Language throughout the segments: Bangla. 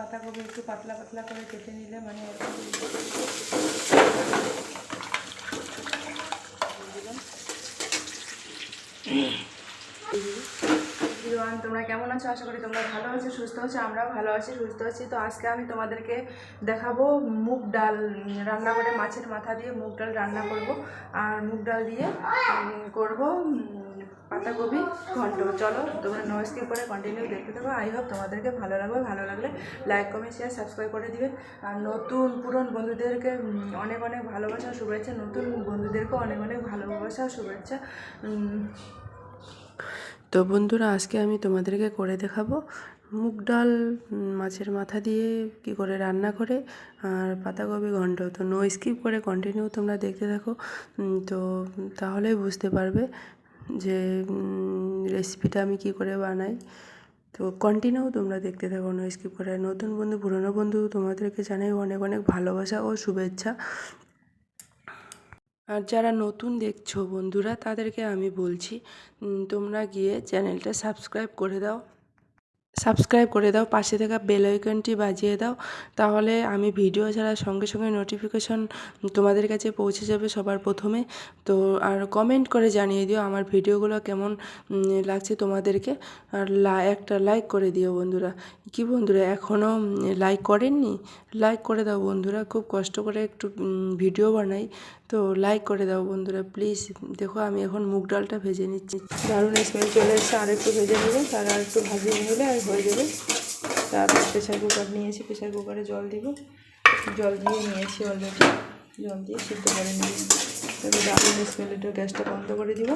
পাতাকপি একটু পাতলা পাতলা করে কেটে নিলে মানে এভরিওয়ান তোমরা কেমন আছো? আশা করি তোমরা ভালো আছো, সুস্থ আছো, আমরাও ভালো আছি, সুস্থ আছি। তো আজকে আমি তোমাদেরকে দেখাবো মুগ ডাল, রান্না করে মাছের মাথা দিয়ে মুগ ডাল রান্না করব। আর মুগ ডাল দিয়ে করব পাতাকপি, ঘন্ট। চলো, তোমরা নো স্কিপ করে কন্টিনিউ দেখতে থাকো। আই হোপ তোমাদেরকে ভালো লাগবে, ভালো লাগলে লাইক কমেন্ট শেয়ার সাবস্ক্রাইব করে দিবে। আর নতুন পুরন বন্ধুদেরকে অনেক অনেক ভালোবাসা শুভেচ্ছা। নতুন বন্ধুদেরকেও অনেক অনেক ভালোবাসা শুভেচ্ছা। তো বন্ধুরা, আজকে আমি তোমাদেরকে করে দেখাবো মুগ ডাল মাছের মাথা দিয়ে কি করে রান্না করে আর পাতাকপি ঘন্ট। তো নো স্কিপ করে কন্টিনিউ তোমরা দেখতে থাকো। তো তাহলেই বুঝতে পারবে যে রেসিপিটা আমি কি করে বানাই। তো কন্টিনিউ তোমরা দেখতে থাকো নো স্কিপ করে। নতুন বন্ধু, পুরনো বন্ধু তোমাদেরকে জানাই অনেক অনেক ভালোবাসা ও শুভেচ্ছা। আর যারা নতুন দেখছ বন্ধুরা, তাদেরকে আমি বলছি তোমরা গিয়ে চ্যানেলটা সাবস্ক্রাইব করে দাও। সাবস্ক্রাইব করে দাও, পাশে থাকা বেল আইকনটি বাজিয়ে দাও, তাহলে আমি ভিডিও ছাড়া সঙ্গে সঙ্গে নোটিফিকেশন তোমাদের কাছে পৌঁছে যাবে সবার প্রথমে। তো আর কমেন্ট করে জানিয়ে দিও আমার ভিডিওগুলো কেমন লাগছে তোমাদেরকে। আর একটা লাইক করে দিও বন্ধুরা। কি বন্ধুরা এখনও লাইক করেননি? লাইক করে দাও বন্ধুরা, খুব কষ্ট করে একটু ভিডিও বানাই। তো লাইক করে দাও বন্ধুরা প্লিজ দেখো আমি এখন মুগ ডালটা ভেজে নিচ্ছি। দারুণ স্মেল চলে এসছে আর একটু ভেজে নেবে, তার আর একটু ভাজিয়ে নিলে আর হয়ে যাবে। তারপর প্রেশার কুকার নিয়েছি প্রেশার কুকারে জল দিব। জল দিয়ে নিয়েছি অলরেডি জল দিয়ে সিদ্ধ করে নিয়ে তারপর দারুণ স্মেল একটু গ্যাসটা বন্ধ করে দিব।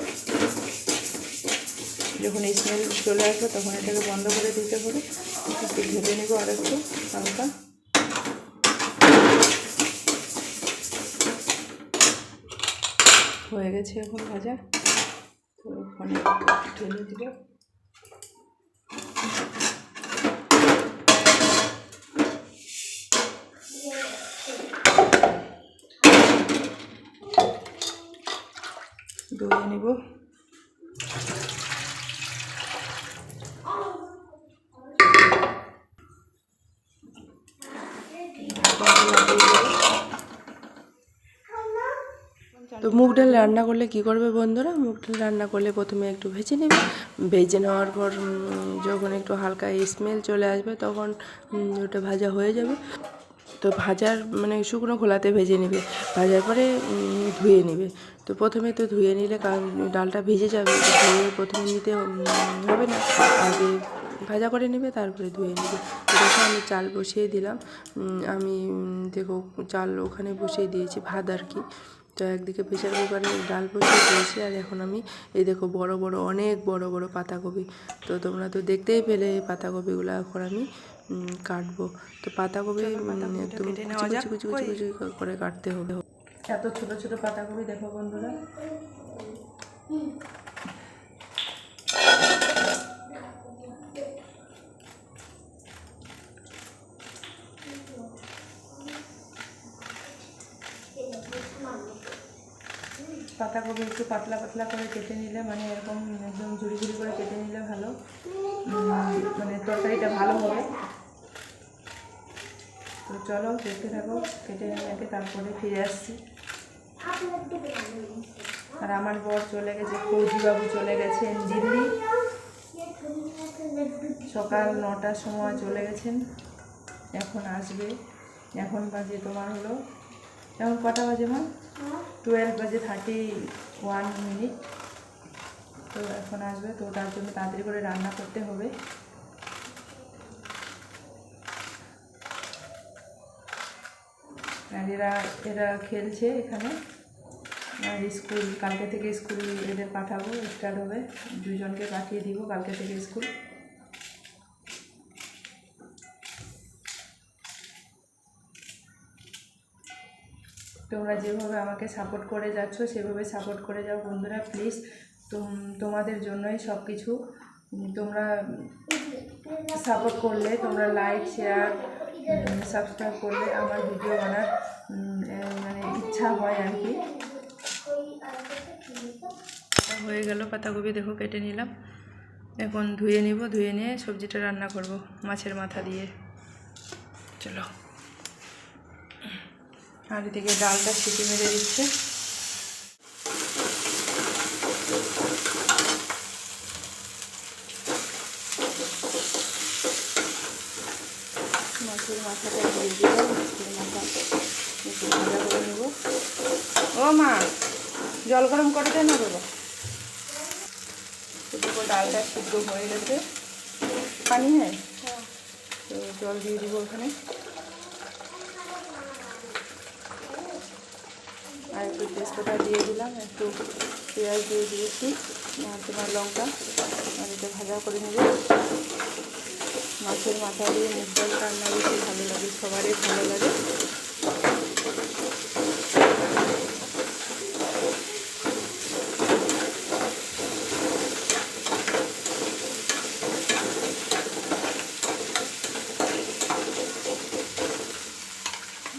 যখন স্মেল চলে আসবে, তখন এটাকে বন্ধ করে দিতে হবে। একটু ভেজে নেব আর একটু হালকা। হয়ে গেছে এখন ভাজা। তো ওখানে ঢেলে দিব ধুয়ে নেব। তো মুগ ডাল রান্না করলে কি করবে বন্ধুরা? মুগ ডাল রান্না করলে প্রথমে একটু ভেজে নেবে। ভেজে নেওয়ার পর যখন একটু হালকা স্মেল চলে আসবে, তখন ওটা ভাজা হয়ে যাবে। তো ভাজার মানে শুকনো খোলাতে ভেজে নেবে। ভাজার পরে ধুয়ে নেবে। তো প্রথমে তো ধুয়ে নিলে ডালটা ভেজে যাবে। ধুয়ে প্রথমে নিতে হবে না। আগে ভাজা করে নেবে, তারপরে ধুয়ে নেবে। দেখো আমি চাল বসিয়ে দিলাম। আমি দেখো চাল ওখানে বসিয়ে দিয়েছি, ভাত আর কি। তো একদিকে প্রেশার কুকারে ডাল বসিয়ে দিয়েছি আর এখন আমি এই দেখো বড় বড় অনেক বড় বড় পাতাকপি। তো তোমরা তো দেখতেই পেলে এই পাতাকপিগুলো এখন আমি কাটবো। তো পাতাকপি একদম কুচি কুচি কুচি কুচি কুচি করে কাটতে হবে। এত ছোট ছোট পাতাকপি দেখো বন্ধুরা। পাতাকপি একটু পাতলা পাতলা করে কেটে নিলে মানে এরকম একদম ঝুড়ি ঝুড়ি করে কেটে নিলে ভালো। মানে তরকারিটা ভালো হবে। তো চলো, দেখতে থাকো, কেটে নিয়ে তারপরে ফিরে আসছি। আর আমার বর চলে গেছে ফৌজিবাবু চলে গেছেন দিল্লি। সকাল নটার সময় চলে গেছেন, এখন আসবে। এখন বাজে তোমার হলো, এখন কটা বাজে মা? টুয়েলভ বাজে থার্টি ওয়ান মিনিট তো এখন আসবে, তো তার জন্য তাড়াতাড়ি করে রান্না করতে হবে। আর এরা এরা খেলছে এখানে। আর স্কুল, কালকে থেকে স্কুল এদের পাঠাবো স্টার্ট হবে। দুজনকে পাঠিয়ে দিব, কালকে থেকে স্কুল। তোমরা যেভাবে আমাকে সাপোর্ট করে যাচ্ছ, সেভাবে সাপোর্ট করে যাও বন্ধুরা প্লিজ তোমাদের জন্যই সব কিছু তোমরা সাপোর্ট করলে, তোমরা লাইক শেয়ার সাবস্ক্রাইব করলে আমার ভিডিও বানার মানে ইচ্ছা হয় আর কি। হয়ে গেল পাতাকপি, দেখো কেটে নিলাম। এখন ধুয়ে নিব, ধুয়ে নিয়ে সবজিটা রান্না করব মাছের মাথা দিয়ে। চলো। আর এদিকে ডালটা সিটি মেরে দিচ্ছে। মাছের মাথাটা দিয়ে দিলাম মাছের মাথা একটু ভাজা করে নেব। ও মা জল গরম করে দেয় না বাবা। দেখো ডালটা সিদ্ধ হয়ে গেছে। পানি হ্যাঁ। তো জল দিয়ে দিব ওখানে। আর একটু তেজপাতা দিয়ে দিলাম, একটু পেঁয়াজ দিয়ে দিয়েছি তোমার লঙ্কা, আর এটা ভাজা করে নেব। মাছের মাথা দিয়ে মুগ ডাল রান্না বেশি ভালো লাগে, সবারই ভালো লাগে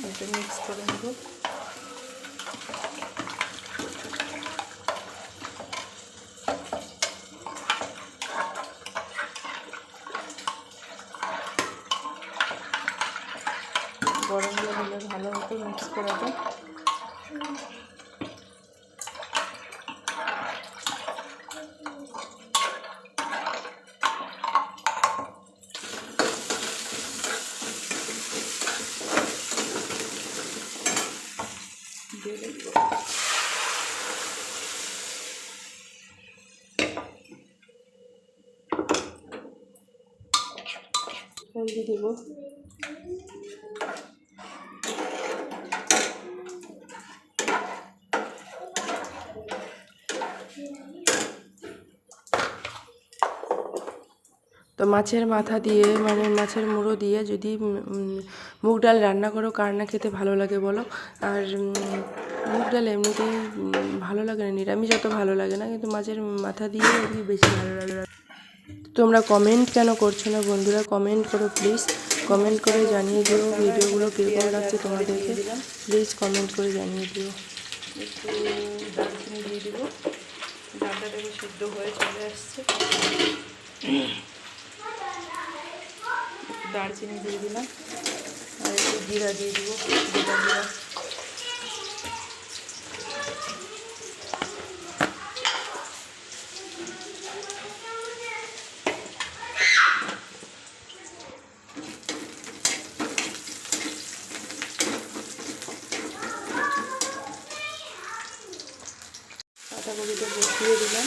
এটা মিক্স করে নেব গরম জল হলে ভালো হতো মিক্স করাটা দিয়ে তো মাছের মাথা দিয়ে মানে মাছের মুড়ো দিয়ে যদি মুগ ডাল রান্না করো, কার না খেতে ভালো লাগে বলো? আর মুগ ডাল এমনিতেই ভালো লাগে না, নিরামিষ অত ভালো লাগে না, কিন্তু মাছের মাথা দিয়ে বেশি ভালো লাগে। তোমরা কমেন্ট কেন করছ না বন্ধুরা? কমেন্ট করো প্লিজ কমেন্ট করে জানিয়ে দিও ভিডিওগুলো কীরকম লাগছে তোমাদেরকে। প্লিজ কমেন্ট করে জানিয়ে দিও। একটু দিয়ে দিব। ডালটা সিদ্ধ হয়ে চলে আসছে। দারচিনি দিয়ে দিলাম। আর একটু জিরা দিয়ে দিব গোটা জিরা পাতাকপিটা বসিয়ে দিলাম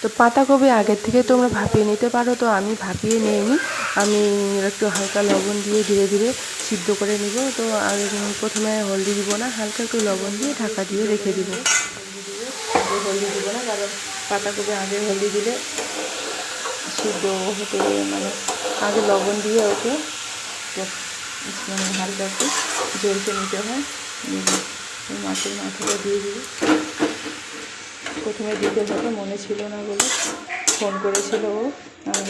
তো পাতাকপি আগের থেকে তোমরা ভাপিয়ে নিতে পারো, তো আমি ভাপিয়ে নিইনি। আমি একটু হালকা লবণ দিয়ে ধীরে ধীরে সিদ্ধ করে নিব। তো আগে প্রথমে হলদি দিব না, হালকা একটু লবণ দিয়ে ঢাকা দিয়ে রেখে দিব। হলদি দিব না, কারণ পাতাকপি আগে হলদি দিলে সিদ্ধ হতে মানে আগে লবণ দিয়ে ওকে মানে হালকা একটু জলকে নিতে হয়। মাছের মাথাটা দিয়ে দিব। প্রথমে দিতে হতো মনে ছিল না বলে ফোন করেছিল ও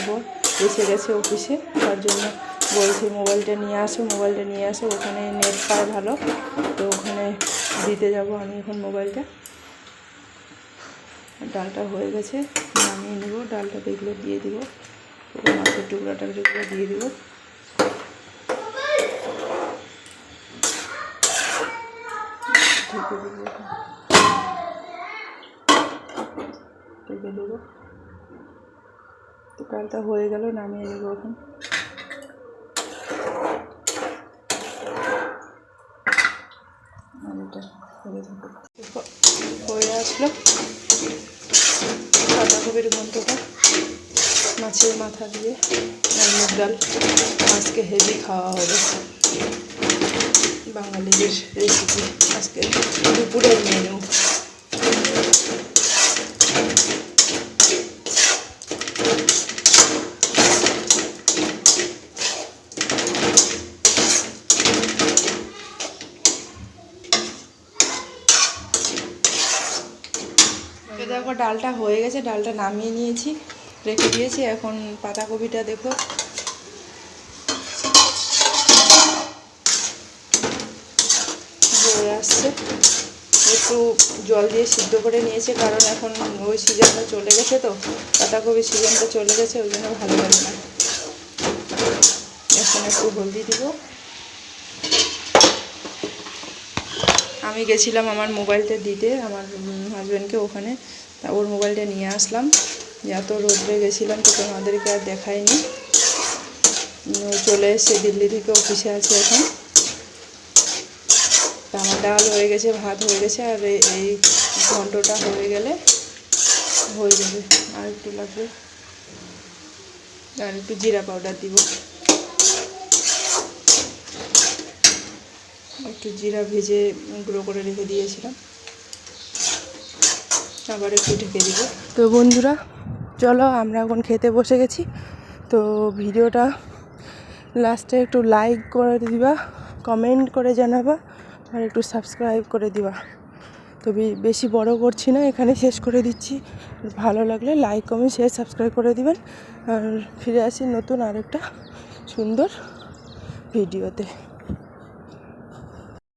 বর এসে গেছে অফিসে, তার জন্য বলছে, মোবাইলটা নিয়ে আসো, মোবাইলটা নিয়ে আসো, ওখানে নেট পায় ভালো, তো ওখানে দিতে যাব আমি এখন মোবাইলটা। ডালটা হয়ে গেছে, নামিয়ে নেব, ডালটা এগুলো দিয়ে দিব। মাছের টুকরাটা টুকরা দিয়ে দেবো। ঢেকে দেবো। তো ডালটা হয়ে গেল নামিয়ে নেব এখন। হয়ে দেখো, হয়ে আসলো। বাঁধাকপির ঘন্টটা মাছের মাথা দিয়ে আর মুগ ডাল। আজকে হেভি খাওয়া হবে। বাঙালিদের রেসিপি আজকে দুপুরের মেনু ডালটা হয়ে গেছে, ডালটা নামিয়ে নিয়েছি, রেখে দিয়েছি, এখন পাতাকপিটা দেখো। আসছে। একটু জল দিয়ে সিদ্ধ করে নিয়েছে, কারণ এখন ওই সিজনটা চলে গেছে তো পাতাকপি সিজনটা চলে গেছে, ওই জন্য ভালো লাগে না। এখন একটু হলদি দিব। আমি গেছিলাম আমার মোবাইলটা দিতে, আমার হাজব্যান্ডকে ওখানে। তা ওর মোবাইলটা নিয়ে আসলাম। এত রোদ্রে গেছিলাম তো তোমাদেরকে আর দেখাইনি। চলে এসছে দিল্লি থেকে অফিসে আছে এখন। আমার ডাল হয়ে গেছে, ভাত হয়ে গেছে, আর এই- এই ঘন্টটা হয়ে গেলে হয়ে যাবে। আর একটু লাগবে। আর একটু জিরা পাউডার দিব। একটু জিরা ভেজে গুঁড়ো করে রেখে দিয়েছিলাম। আবার একটু ঢেকে দিব। তো বন্ধুরা, চলো আমরা এখন খেতে বসে গেছি। তো ভিডিওটা লাস্টে একটু লাইক করে দিবা কমেন্ট করে জানাবা, আর একটু সাবস্ক্রাইব করে দিবা। তো বেশি বড় করছি না, এখানে শেষ করে দিচ্ছি। ভালো লাগলে লাইক কমেন্ট শেয়ার সাবস্ক্রাইব করে দিবেন। আর ফিরে আসি নতুন আরেকটা সুন্দর ভিডিওতে।